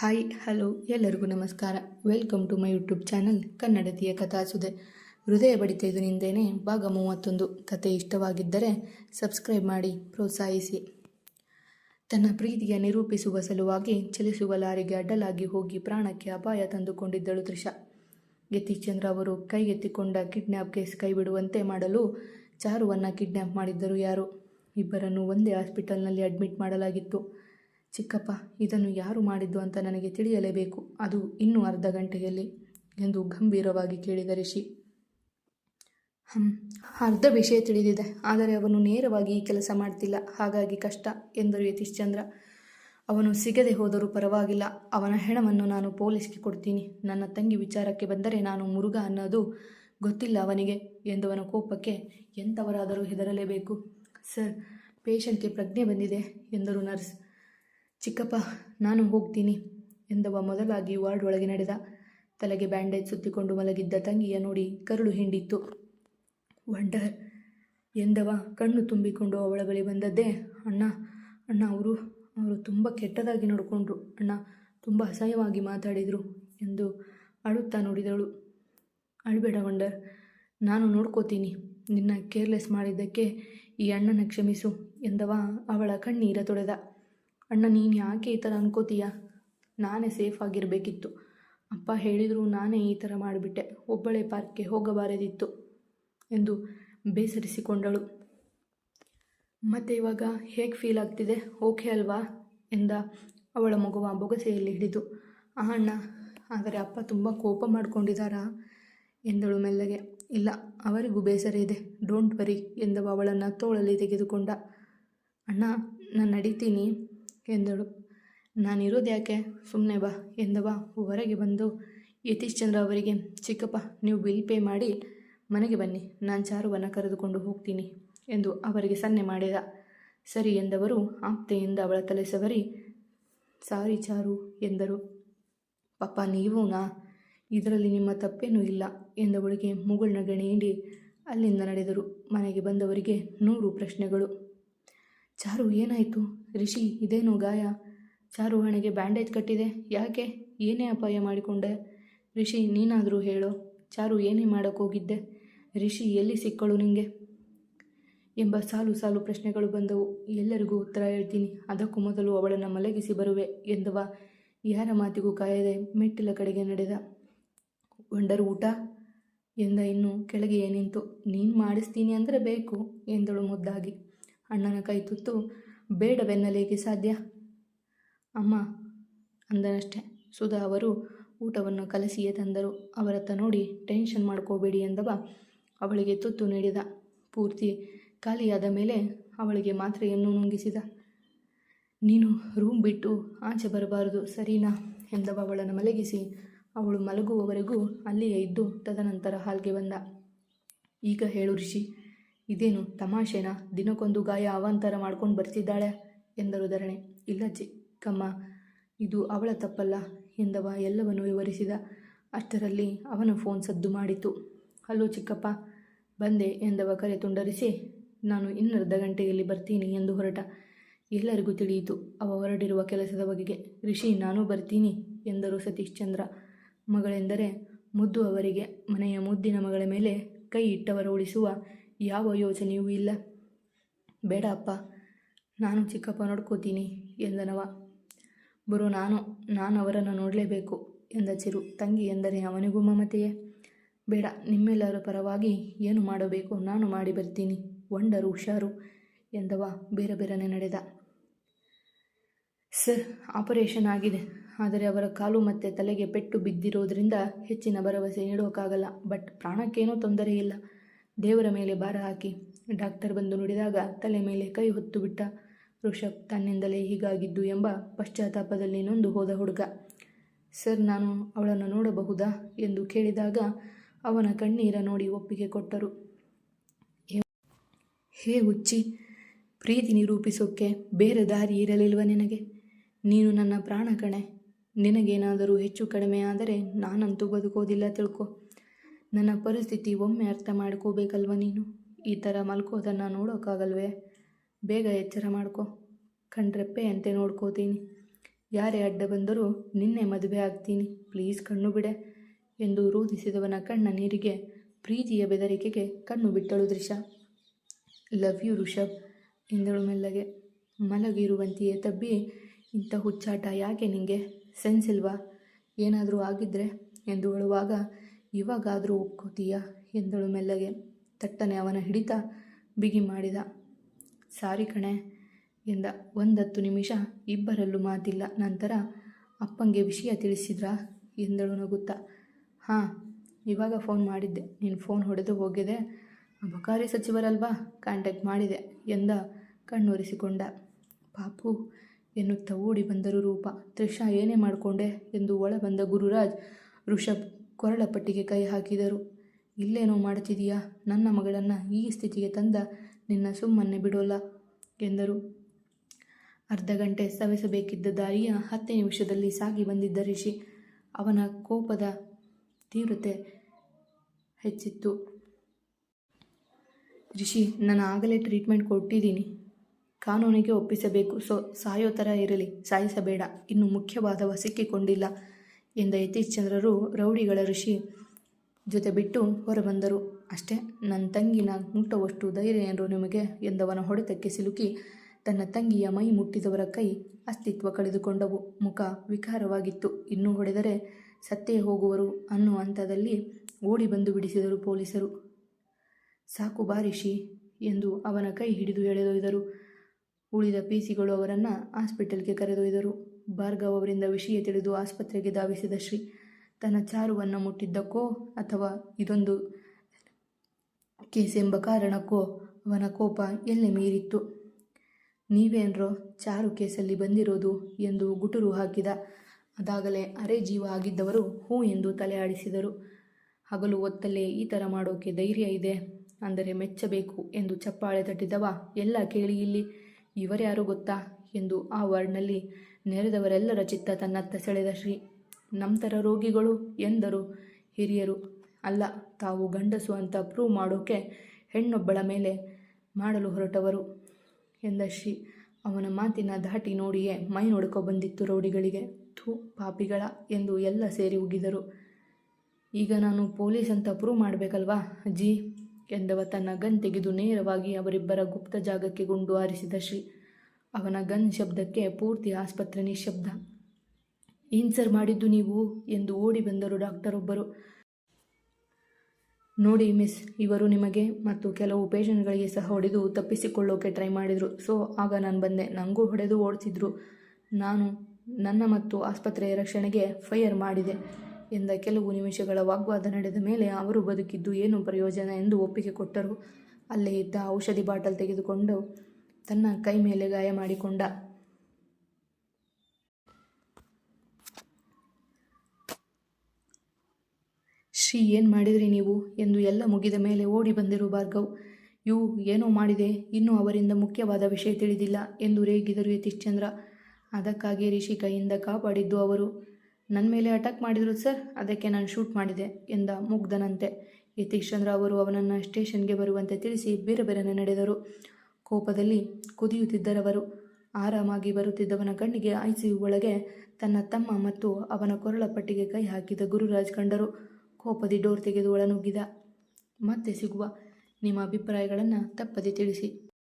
Hi, hello, ಎಲ್ಲರಿಗೂ ನಮಸ್ಕಾರ. Welcome to my YouTube channel ಕನ್ನಡತಿಯ ಕಥಾಸುದೆ ಹೃದಯ ಬಡಿತ ಭಾಗ ಮೂವತ್ತೊಂದು. ಕತೆ ಇಷ್ಟವಾಗಿದ್ದರೆ ಸಬ್ಸ್ಕ್ರೈಬ್ ಮಾಡಿ, ಪ್ರೋತ್ಸಾಹಿಸಿ. ತನ್ನ ಪ್ರೀತಿಯ ನಿರೂಪಿಸುವ ಸಲುವಾಗಿ ಚಲಿಸುವ ಲಾರಿಗೆ ಅಡ್ಡಲಾಗಿ ಹೋಗಿ ಪ್ರಾಣಕ್ಕೆ ಅಪಾಯ ತಂದುಕೊಂಡಿದ್ದಳು ತ್ರಿಷಾ. ಯತೀಶ್ಚಂದ್ರ ಅವರು ಕೈಗೆತ್ತಿಕೊಂಡ ಕಿಡ್ನ್ಯಾಪ್ ಕೇಸ್ ಕೈಬಿಡುವಂತೆ ಮಾಡಲು ಚಾರುವನ್ನು ಕಿಡ್ನ್ಯಾಪ್ ಮಾಡಿದ್ದರು ಯಾರು? ಇಬ್ಬರನ್ನು ಒಂದೇ ಹಾಸ್ಪಿಟಲ್ನಲ್ಲಿ ಅಡ್ಮಿಟ್ ಮಾಡಲಾಗಿತ್ತು. ಚಿಕ್ಕಪ್ಪ, ಇದನ್ನು ಯಾರು ಮಾಡಿದ್ದು ಅಂತ ನನಗೆ ತಿಳಿಯಲೇಬೇಕು. ಅದು ಇನ್ನೂ ಅರ್ಧ ಗಂಟೆಯಲ್ಲಿ ಎಂದು ಗಂಭೀರವಾಗಿ ಕೇಳಿದ ಋಷಿ ಹಂ ಅರ್ಧ ವಿಷಯ ತಿಳಿದಿದೆ. ಆದರೆ ಅವನು ನೇರವಾಗಿ ಈ ಕೆಲಸ ಮಾಡ್ತಿಲ್ಲ. ಹಾಗಾಗಿ ಕಷ್ಟ ಎಂದರು ಯತೀಶ್ಚಂದ್ರ. ಅವನು ಸಿಗದೆ ಹೋದರೂ ಪರವಾಗಿಲ್ಲ. ಅವನ ಹೆಣವನ್ನು ನಾನು ಪೊಲೀಸ್ಗೆ ಕೊಡ್ತೀನಿ. ನನ್ನ ತಂಗಿ ವಿಚಾರಕ್ಕೆ ಬಂದರೆ ನಾನು ಮುರುಘ ಅನ್ನೋದು ಗೊತ್ತಿಲ್ಲ ಅವನಿಗೆ ಎಂದವನ ಕೋಪಕ್ಕೆ ಎಂಥವರಾದರೂ ಹೆದರಲೇಬೇಕು. ಸರ್, ಪೇಷಂಟ್ಗೆ ಪ್ರಜ್ಞೆ ಬಂದಿದೆ ಎಂದರು ನರ್ಸ್. ಚಿಕ್ಕಪ್ಪ, ನಾನು ಹೋಗ್ತೀನಿ ಎಂದವ ಮೊದಲಾಗಿ ವಾರ್ಡ್ ಒಳಗೆ ನಡೆದ. ತಲೆಗೆ ಬ್ಯಾಂಡೇಜ್ ಸುತ್ತಿಕೊಂಡು ಮಲಗಿದ್ದ ತಂಗಿಯ ನೋಡಿ ಕರುಳು ಹಿಂಡಿತ್ತು. ವಂಡರ್ ಎಂದವ ಕಣ್ಣು ತುಂಬಿಕೊಂಡು ಅವಳ ಬಳಿ ಬಂದದ್ದೇ, ಅಣ್ಣ ಅಣ್ಣ, ಅವರು ಅವರು ತುಂಬ ಕೆಟ್ಟದಾಗಿ ನೋಡಿಕೊಂಡ್ರು, ಅಣ್ಣ, ತುಂಬ ಅಸಹ್ಯವಾಗಿ ಮಾತಾಡಿದರು ಎಂದು ಅಳುತ್ತಾ ನೋಡಿದಳು. ಅಳಬೇಡ ವಂಡರ್, ನಾನು ನೋಡ್ಕೋತೀನಿ, ನಿನ್ನ ಕೇರ್ಲೆಸ್ ಮಾಡಿದ್ದಕ್ಕೆ ಈ ಅಣ್ಣನ ಕ್ಷಮಿಸು ಎಂದವ ಅವಳ ಕಣ್ಣೀರ ತೊಳೆದ. ಅಣ್ಣ, ನೀನು ಯಾಕೆ ಈ ಥರ ಅನ್ಕೋತೀಯ? ನಾನೇ ಸೇಫ್ ಆಗಿರಬೇಕಿತ್ತು. ಅಪ್ಪ ಹೇಳಿದರೂ ನಾನೇ ಈ ಥರ ಮಾಡಿಬಿಟ್ಟೆ. ಒಬ್ಬಳೇ ಪಾರ್ಕ್ಗೆ ಹೋಗಬಾರದಿತ್ತು ಎಂದು ಬೇಸರಿಸಿಕೊಂಡಳು. ಮತ್ತೆ ಇವಾಗ ಹೇಗೆ ಫೀಲ್ ಆಗ್ತಿದೆ? ಓಕೆ ಅಲ್ವಾ? ಎಂದ ಅವಳ ಮಗುವ ಬೊಗಸೆಯಲ್ಲಿ ಹಿಡಿದು. ಆ ಅಣ್ಣ, ಆದರೆ ಅಪ್ಪ ತುಂಬ ಕೋಪ ಮಾಡಿಕೊಂಡಿದ್ದಾರಾ? ಎಂದಳು ಮೆಲ್ಲಗೆ. ಇಲ್ಲ, ಅವರಿಗೂ ಬೇಸರ ಇದೆ. ಡೋಂಟ್ ವರಿ ಎಂದವ ಅವಳನ್ನು ತೋಳಲ್ಲಿ ತೆಗೆದುಕೊಂಡ. ಅಣ್ಣ, ನಾನು ನಡೀತೀನಿ. ಎಂದಳು. ನಾನಿರೋದು ಯಾಕೆ? ಸುಮ್ಮನೆ ಬಾ ಎಂದವ. ಹೊರಗೆ ಬಂದು, ಯತೀಶ್ ಚಂದ್ರ ಅವರಿಗೆ, ಚಿಕ್ಕಪ್ಪ, ನೀವು ಬಿಲ್ ಪೇ ಮಾಡಿ, ಮನೆಗೆ ಬನ್ನಿ. ನಾನು ಚಾರುವನ್ನು ಕರೆದುಕೊಂಡು ಹೋಗ್ತೀನಿ ಎಂದು ಅವರಿಗೆ ಸನ್ನೆ ಮಾಡಿದ. ಸರಿ ಎಂದವರು ಆಪ್ತೆಯಿಂದ ಅವಳ ತಲೆ ಸವರಿ, ಸಾರಿ ಚಾರು ಎಂದರು. ಪಪ್ಪ, ನೀವೂನಾ? ಇದರಲ್ಲಿ ನಿಮ್ಮ ತಪ್ಪೇನೂ ಇಲ್ಲ ಎಂದವಳಿಗೆ ಮುಗುಳ್ನ ಗಣಿ ನೀಡಿ ಅಲ್ಲಿಂದ ನಡೆದರು. ಮನೆಗೆ ಬಂದವರಿಗೆ ನೂರು ಪ್ರಶ್ನೆಗಳು. ಚಾರು, ಏನಾಯಿತು? ರಿಷಿ, ಇದೇನು ಗಾಯ? ಚಾರು ಹಣೆಗೆ ಬ್ಯಾಂಡೇಜ್ ಕಟ್ಟಿದೆ? ಯಾಕೆ? ಏನೇ ಅಪಾಯ ಮಾಡಿಕೊಂಡೆ? ರಿಷಿ, ನೀನಾದರೂ ಹೇಳೋ. ಚಾರು ಏನೇ ಮಾಡೋಕ್ಕೋಗಿದ್ದೆ ರಿಷಿ, ಎಲ್ಲಿ ಸಿಕ್ಕಳು ನಿಂಗೆ? ಎಂಬ ಸಾಲು ಸಾಲು ಪ್ರಶ್ನೆಗಳು ಬಂದವು. ಎಲ್ಲರಿಗೂ ಉತ್ತರ ಹೇಳ್ತೀನಿ. ಅದಕ್ಕೂ ಮೊದಲು ಅವಳನ್ನು ಮಲಗಿಸಿ ಬರುವೆ ಎಂದವ. ಯಾರ ಮಾತಿಗೂ ಕಾಯದೆ ಮೆಟ್ಟಿಲ ಕಡೆಗೆ ನಡೆದ. ಒಂಡರು ಊಟ? ಎಂದ ಇನ್ನು ಕೆಳಗೆ ಏನಿಂತು. ನೀನು ಮಾಡಿಸ್ತೀನಿ ಅಂದರೆ ಬೇಕು, ಎಂದಳು ಮುದ್ದಾಗಿ. ಅಣ್ಣನ ಕೈ ತುತ್ತು. ಬೇಡವೆನ್ನಲೇಕೆ ಸಾಧ್ಯ? ಅಮ್ಮ, ಅಂದನಷ್ಟೆ. ಸುಧಾ ಅವರು ಊಟವನ್ನು ಕಲಸಿಯೇ ತಂದರು. ಅವರತ್ತ ನೋಡಿ, ಟೆನ್ಷನ್ ಮಾಡ್ಕೋಬೇಡಿ ಎಂದವ ಅವಳಿಗೆ ತುತ್ತು ನೀಡಿದ. ಪೂರ್ತಿ ಖಾಲಿಯಾದ ಮೇಲೆ ಅವಳಿಗೆ ಮಾತ್ರೆಯನ್ನು ನುಂಗಿಸಿದ. ನೀನು ರೂಮ್ ಬಿಟ್ಟು ಆಚೆ ಬರಬಾರದು, ಸರಿನಾ ಎಂದವ ಅವಳನ್ನು ಮಲಗಿಸಿ. ಅವಳು ಮಲಗುವವರೆಗೂ ಅಲ್ಲಿಯೇ ಇದ್ದು ತದನಂತರ ಹಾಲ್ಗೆ ಬಂದ. ಈಗ ಹೇಳು ಋಷಿ ಇದೇನು ತಮಾಷೆನಾ? ದಿನಕ್ಕೊಂದು ಗಾಯ ಅವಾಂತರ ಮಾಡ್ಕೊಂಡು ಬರ್ತಿದ್ದಾಳೆ ಎಂದರು ಧರಣಿ. ಇಲ್ಲ ಚಿಕ್ಕಮ್ಮ ಇದು ಅವಳ ತಪ್ಪಲ್ಲ ಎಂದವ ಎಲ್ಲವನ್ನು ವಿವರಿಸಿದ. ಅಷ್ಟರಲ್ಲಿ ಅವನ ಫೋನ್ ಸದ್ದು ಮಾಡಿತು. ಹಲೋ ಚಿಕ್ಕಪ್ಪ, ಬಂದೆ ಎಂದವ ಕರೆ ತುಂಡರಿಸಿ. ನಾನು ಇನ್ನರ್ಧ ಗಂಟೆಯಲ್ಲಿ ಬರ್ತೀನಿ ಎಂದು ಹೊರಟ. ಎಲ್ಲರಿಗೂ ತಿಳಿಯಿತು ಅವ ಹೊರಡಿರುವ ಕೆಲಸದ ಬಗೆಗೆ. ಋಷಿ ನಾನು ಬರ್ತೀನಿ ಎಂದರು ಸತೀಶ್ ಚಂದ್ರ. ಮಗಳೆಂದರೆ ಮುದ್ದು ಅವರಿಗೆ, ಮನೆಯ ಮುದ್ದಿನ ಮಗಳ ಮೇಲೆ ಕೈ ಇಟ್ಟವರ ಉಳಿಸುವ ಯಾವ ಯೋಚನೆಯೂ ಇಲ್ಲ. ಬೇಡ ಅಪ್ಪ, ನಾನು ಚಿಕ್ಕಪ್ಪ ನೋಡ್ಕೋತೀನಿ ಎಂದನವ. ಬರೋ, ನಾನು ನಾನು ಅವರನ್ನು ನೋಡಲೇಬೇಕು ಎಂದ ಚಿರು. ತಂಗಿ ಎಂದರೆ ಅವನಿಗೂ ಮಮತೆಯೇ. ಬೇಡ, ನಿಮ್ಮೆಲ್ಲರ ಪರವಾಗಿ ಏನು ಮಾಡಬೇಕು ನಾನು ಮಾಡಿ ಬರ್ತೀನಿ. ವಂಡರು ಹುಷಾರು ಎಂದವ ಬೇರೆ ಬೇರೆನೆ ನಡೆದ. ಸರ್, ಆಪರೇಷನ್ ಆಗಿದೆ. ಆದರೆ ಅವರ ಕಾಲು ಮತ್ತು ತಲೆಗೆ ಪೆಟ್ಟು ಬಿದ್ದಿರೋದ್ರಿಂದ ಹೆಚ್ಚಿನ ಭರವಸೆ ನೀಡೋಕ್ಕಾಗಲ್ಲ. ಬಟ್ ಪ್ರಾಣಕ್ಕೇನೂ ತೊಂದರೆ ಇಲ್ಲ. ದೇವರ ಮೇಲೆ ಭಾರ ಹಾಕಿ ಡಾಕ್ಟರ್ ಬಂದು ನುಡಿದಾಗ ತಲೆ ಮೇಲೆ ಕೈ ಹೊತ್ತು ಬಿಟ್ಟ ಋಷಭ್ ತನ್ನಿಂದಲೇ ಹೀಗಾಗಿದ್ದು ಎಂಬ ಪಶ್ಚಾತ್ತಾಪದಲ್ಲಿ ನೊಂದು ಹೋದ ಹುಡುಗ. ಸರ್, ನಾನು ಅವಳನ್ನು ನೋಡಬಹುದಾ ಎಂದು ಕೇಳಿದಾಗ ಅವನ ಕಣ್ಣೀರ ನೋಡಿ ಒಪ್ಪಿಗೆ ಕೊಟ್ಟರು. ಹೇ ಹುಚ್ಚಿ, ಪ್ರೀತಿ ನಿರೂಪಿಸೋಕ್ಕೆ ಬೇರೆ ದಾರಿ ಇರಲಿಲ್ವ ನಿನಗೆ? ನೀನು ನನ್ನ ಪ್ರಾಣ ಕಣೆ. ನಿನಗೇನಾದರೂ ಹೆಚ್ಚು ಕಡಿಮೆ ಆದರೆ ನಾನಂತೂ ಬದುಕೋದಿಲ್ಲ ತಿಳ್ಕೊ. ನನ್ನ ಪರಿಸ್ಥಿತಿ ಒಮ್ಮೆ ಅರ್ಥ ಮಾಡ್ಕೋಬೇಕಲ್ವ ನೀನು? ಈ ಥರ ಮಲ್ಕೋದನ್ನು ನೋಡೋಕ್ಕಾಗಲ್ವೇ ಬೇಗ ಎಚ್ಚರ ಮಾಡ್ಕೋ. ಕಣ್ರೆಪ್ಪೆಯಂತೆ ನೋಡ್ಕೋತೀನಿ. ಯಾರೇ ಅಡ್ಡ ಬಂದರೂ ನಿನ್ನೆ ಮದುವೆ ಆಗ್ತೀನಿ. ಪ್ಲೀಸ್ ಕಣ್ಣು ಬಿಡೆ ಎಂದು ರೋಧಿಸಿದವನ ಕಣ್ಣ ನೀರಿಗೆ, ಪ್ರೀತಿಯ ಬೆದರಿಕೆಗೆ ಕಣ್ಣು ಬಿಟ್ಟಳು ದೃಶ್ಯ ಲವ್ ಯು ಋಷಭ್ ಎಂದಳು ಮೆಲ್ಲಗೆ. ಮಲಗಿರುವಂತೆಯೇ ತಬ್ಬಿ, ಇಂಥ ಹುಚ್ಚಾಟ ಯಾಕೆ ನಿಂಗೆ? ಸೆನ್ಸ್ ಇಲ್ವಾ? ಏನಾದರೂ ಆಗಿದ್ರೆ ಎಂದು ಹೇಳುವಾಗ ಇವಾಗಾದರೂ ಒಪ್ಕೋತೀಯ? ಎಂದಳು ಮೆಲ್ಲಗೆ. ತಟ್ಟನೆ ಅವನ ಹಿಡಿತ ಬಿಗಿ ಮಾಡಿದ. ಸಾರಿ ಕಣೆ ಎಂದ. ಒಂದತ್ತು ನಿಮಿಷ ಇಬ್ಬರಲ್ಲೂ ಮಾತಿಲ್ಲ. ನಂತರ ಅಪ್ಪಂಗೆ ವಿಷಯ ತಿಳಿಸಿದ್ರಾ? ಎಂದಳು ನಗುತ್ತಾ. ಹಾಂ, ಇವಾಗ ಫೋನ್ ಮಾಡಿದ್ದೆ. ನೀನು ಫೋನ್ ಹೊಡೆದು ಹೋಗಿದೆ ಅಬಕಾರಿ ಸಚಿವರಲ್ವಾ? ಕಾಂಟ್ಯಾಕ್ಟ್ ಮಾಡಿದೆ ಎಂದ ಕಣ್ಣೊರೆಸಿಕೊಂಡ. ಪಾಪು ಎನ್ನುತ್ತಾ ಓಡಿ ಬಂದರು ರೂಪ. ತ್ರಿಷಾ ಏನೇ ಮಾಡಿಕೊಂಡೆ ಎಂದು ಒಳ ಬಂದ ಗುರುರಾಜ್, ಋಷಭ್ ಕೊರಳ ಪಟ್ಟಿಗೆ ಕೈ ಹಾಕಿದರು. ಇಲ್ಲೇನೋ ಮಾಡ್ತಿದೀಯಾ ನನ್ನ ಮಗಳನ್ನು ಈ ಸ್ಥಿತಿಗೆ ತಂದ ನಿನ್ನ ಸುಮ್ಮನೆ ಬಿಡೋಲ್ಲ ಎಂದರು. ಅರ್ಧ ಗಂಟೆ ಸವೆಸಬೇಕಿದ್ದ ದಾರಿಯ ಹತ್ತೇ ನಿಮಿಷದಲ್ಲಿ ಸಾಗಿ ಬಂದಿದ್ದ ರಿಷಿ ಅವನ ಕೋಪದ ತೀವ್ರತೆ ಹೆಚ್ಚಿತ್ತು. ರಿಷಿ ನಾನು ಆಗಲೇ ಟ್ರೀಟ್ಮೆಂಟ್ ಕೊಟ್ಟಿದ್ದೀನಿ. ಕಾನೂನಿಗೆ ಒಪ್ಪಿಸಬೇಕು. ಸೊ, ಸಾಯೋ ಥರ ಇರಲಿ. ಸಾಯಿಸಬೇಡ. ಇನ್ನು ಮುಖ್ಯವಾದವ ಸಿಕ್ಕಿಕೊಂಡಿಲ್ಲ. ಎಂದ ಯತೀಶ್ಚಂದ್ರರು ರೌಡಿಗಳ ಋಷಿ ಜೊತೆ ಬಿಟ್ಟು ಹೊರಬಂದರು. ಅಷ್ಟೇ, ನನ್ನ ತಂಗಿನ ಮುಟ್ಟುವಷ್ಟು ಧೈರ್ಯ ಏನರು ನಿಮಗೆ ಎಂದವನ ಹೊಡೆತಕ್ಕೆ ಸಿಲುಕಿ ತನ್ನ ತಂಗಿಯ ಮೈ ಮುಟ್ಟಿದವರ ಕೈ ಅಸ್ತಿತ್ವ ಕಳೆದುಕೊಂಡವು. ಮುಖ ವಿಕಾರವಾಗಿತ್ತು. ಇನ್ನೂ ಹೊಡೆದರೆ ಸತ್ತೇ ಹೋಗುವರು ಅನ್ನೋ ಹಂತದಲ್ಲಿ ಓಡಿ ಬಂದು ಬಿಡಿಸಿದರು ಪೊಲೀಸರು. ಸಾಕು ಬಾರಿಷಿ ಎಂದು ಅವನ ಕೈ ಹಿಡಿದು ಎಳೆದೊಯ್ದರು. ಉಳಿದ ಪಿಸಿಗಳು ಅವರನ್ನು ಹಾಸ್ಪಿಟಲ್ಗೆ ಕರೆದೊಯ್ದರು. ಭಾರ್ಗವ್ ಅವರಿಂದ ವಿಷಯ ತಿಳಿದು ಆಸ್ಪತ್ರೆಗೆ ಧಾವಿಸಿದ ಶ್ರೀ ತನ್ನ ಚಾರುವನ್ನು ಮುಟ್ಟಿದ್ದಕ್ಕೋ ಅಥವಾ ಇದೊಂದು ಕೇಸ್ ಎಂಬ ಕಾರಣಕ್ಕೋ ಅವನ ಕೋಪ ಎಲ್ಲೆ ಮೀರಿತ್ತು? ನೀವೇನರೋ ಚಾರು ಕೇಸಲ್ಲಿ ಬಂದಿರೋದು ಎಂದು ಗುಟುರು ಹಾಕಿದ. ಅದಾಗಲೇ ಅರೆ ಜೀವ ಆಗಿದ್ದವರು ಹೂ ಎಂದು ತಲೆ ಆಡಿಸಿದರು. ಹಗಲು ಹೊತ್ತಲ್ಲೇ ಈ ಥರ ಮಾಡೋಕೆ ಧೈರ್ಯ ಇದೆ? ಅಂದರೆ ಮೆಚ್ಚಬೇಕು ಎಂದು ಚಪ್ಪಾಳೆ ತಟ್ಟಿದವ. ಎಲ್ಲ ಕೇಳಿ ಇಲ್ಲಿ, ಇವರ್ಯಾರು ಗೊತ್ತಾ? ಎಂದು ಆ ವಾರ್ಡ್ನಲ್ಲಿ ನೆರೆದವರೆಲ್ಲರ ಚಿತ್ತ ತನ್ನತ್ತ ಸೆಳೆದ ಶ್ರೀ ನಂತರ ರೋಗಿಗಳು ಎಂದರು. ಹಿರಿಯರು, ಅಲ್ಲ, ತಾವು ಗಂಡಸು ಅಂತ ಪ್ರೂವ್ ಮಾಡೋಕೆ ಹೆಣ್ಣೊಬ್ಬಳ ಮೇಲೆ ಮಾಡಲು ಹೊರಟವರು ಎಂದ ಶ್ರೀ. ಅವನ ಮಾತಿನ ದಾಟಿ ನೋಡಿಯೇ ಮೈ ನೋಡ್ಕೊ ಬಂದಿತ್ತು ರೌಡಿಗಳಿಗೆ. ಥೂ, ಪಾಪಿಗಳ ಎಂದು ಎಲ್ಲ ಸೇರಿ ಉಗಿದರು. ಈಗ ನಾನು ಪೊಲೀಸ್ ಅಂತ ಪ್ರೂವ್ ಮಾಡಬೇಕಲ್ವಾ? ಅಜ್ಜಿ ಎಂದವ ತನ್ನ ಗನ್ ತೆಗೆದು ನೇರವಾಗಿ ಅವರಿಬ್ಬರ ಗುಪ್ತ ಜಾಗಕ್ಕೆ ಗುಂಡು ಹಾರಿಸಿದ ಶ್ರೀ. ಅವನ ಗನ್ ಶಬ್ದಕ್ಕೆ ಪೂರ್ತಿ ಆಸ್ಪತ್ರೆ ನಿಶಬ್ದ ಏನು ಸರ್ ಮಾಡಿದ್ದು ನೀವು? ಎಂದು ಓಡಿ ಬಂದರು ಡಾಕ್ಟರ್ ಒಬ್ಬರು ನೋಡಿ ಮಿಸ್, ಇವರು ನಿಮಗೆ ಮತ್ತು ಕೆಲವು ಪೇಷಂಟ್ಗಳಿಗೆ ಸಹ ಹೊಡೆದು ತಪ್ಪಿಸಿಕೊಳ್ಳೋಕೆ ಟ್ರೈ ಮಾಡಿದರು. ಸೊ, ಆಗ ನಾನು ಬಂದೆ. ನನಗೂ ಹೊಡೆದು ಓಡಿಸಿದ್ರು. ನಾನು ನನ್ನ ಮತ್ತು ಆಸ್ಪತ್ರೆಯ ರಕ್ಷಣೆಗೆ ಫೈರ್ ಮಾಡಿದೆ ಎಂದ ಕೆಲವು ನಿಮಿಷಗಳ ವಾಗ್ವಾದ ನಡೆದ ಮೇಲೆ ಅವರು ಬದುಕಿದ್ದು ಏನು ಪ್ರಯೋಜನ ಎಂದು ಒಪ್ಪಿಗೆ ಕೊಟ್ಟರು. ಅಲ್ಲೇ ಇದ್ದ ಔಷಧಿ ಬಾಟಲ್ ತೆಗೆದುಕೊಂಡು ತನ್ನ ಕೈ ಮೇಲೆ ಗಾಯ ಮಾಡಿಕೊಂಡ. ಶ್ರೀ, ಏನು ಮಾಡಿದ್ರಿ ನೀವು? ಎಂದು ಎಲ್ಲ ಮುಗಿದ ಮೇಲೆ ಓಡಿ ಬಂದಿರು ಭಾರ್ಗವ್. ಇವು ಏನೋ ಮಾಡಿದೆ. ಇನ್ನೂ ಅವರಿಂದ ಮುಖ್ಯವಾದ ವಿಷಯ ತಿಳಿದಿಲ್ಲ ಎಂದು ರೇಗಿದರು ಯತೀಶ್ ಚಂದ್ರ ಅದಕ್ಕಾಗಿ ರಿಷಿ ಕೈಯಿಂದ ಕಾಪಾಡಿದ್ದು ಅವರು. ನನ್ನ ಮೇಲೆ ಅಟ್ಯಾಕ್ ಮಾಡಿದರು ಸರ್ ಅದಕ್ಕೆ ನಾನು ಶೂಟ್ ಮಾಡಿದೆ ಎಂದ ಮುಗ್ಧನಂತೆ. ಯತೀಶ್ ಚಂದ್ರ ಅವರು ಅವನನ್ನು ಸ್ಟೇಷನ್ಗೆ ಬರುವಂತೆ ತಿಳಿಸಿ ಬೇರೆ ಬೇರೆನೆ ನಡೆದರು. ಕೋಪದಲ್ಲಿ ಕುದಿಯುತ್ತಿದ್ದರವರು. ಆರಾಮಾಗಿ ಬರುತ್ತಿದ್ದವನ ಕಣ್ಣಿಗೆ ಐಸಿಯು ಒಳಗೆ ತನ್ನ ತಮ್ಮ ಮತ್ತು ಅವನ ಕೊರಳ ಪಟ್ಟಿಗೆ ಕೈ ಹಾಕಿದ ಗುರುರಾಜ್ ಕಂಡರು. ಕೋಪದಿ ಡೋರ್ ತೆಗೆದು ಒಳನುಗ್ಗಿದ. ಮತ್ತೆ ಸಿಗುವ. ನಿಮ್ಮ ಅಭಿಪ್ರಾಯಗಳನ್ನು ತಪ್ಪದೆ ತಿಳಿಸಿ.